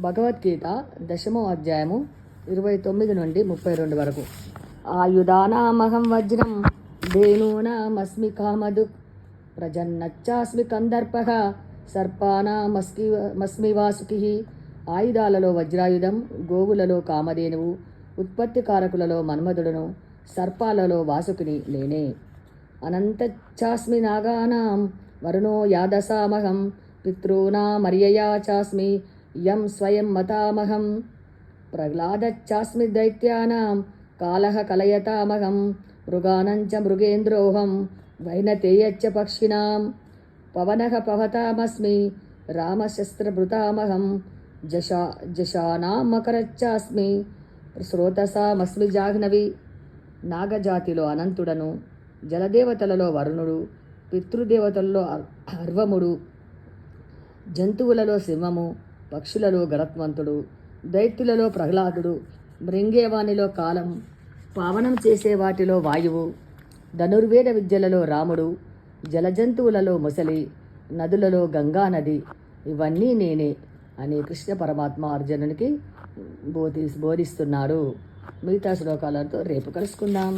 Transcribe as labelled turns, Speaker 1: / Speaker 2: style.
Speaker 1: భగవద్గీత దశమో అధ్యాయము ఇరవై తొమ్మిది నుండి ముప్పై రెండు వరకు. ఆయుధానామహం వజ్రం ధేనూనామస్మి కామదు ప్రజన్నచ్చాస్మి కందర్పహ సర్పానామస్కి మస్మి వాసుకి ఆయుధాలలో వజ్రాయుధం గోవులలో కామధేనువు ఉత్పత్తి కారకులలో మన్మధుడును సర్పాలలో వాసుకిని లేనే. అనంతచ్చాస్మి నాగానాం వరుణో యాదసామహం పితॄనామర్యయా చాస్మి యం స్వయం మతామహం ప్రహ్లాదచ్చాస్మి దైత్యానాం కాలః కలయతామహం మృగానంచ మృగేంద్రోహం వైనతేయచ్చ పక్షిణాం పవనః పవతామస్మి రామశస్త్రభృతామహం జషా జషానాం మకరచ్చాస్మి శ్రోతసామస్మి జాహ్నవి నాగజాతిలో అనంతుడను జలదేవతలలో వరుణుడు పితృదేవతల్లో అర్వముడు జంతువులలో సింహము పక్షులలో గరత్వంతుడు దైత్యులలో ప్రహ్లాదుడు మృంగేవాణిలో కాలం పావనం చేసే వాటిలో వాయువు ధనుర్వేద విద్యలలో రాముడు జలజంతువులలో ముసలి నదులలో గంగా నది ఇవన్నీ నేనే అని కృష్ణ పరమాత్మ అర్జునునికి బోధి బోధిస్తున్నాడు. మిగతా శ్లోకాలతో రేపు కలుసుకుందాం.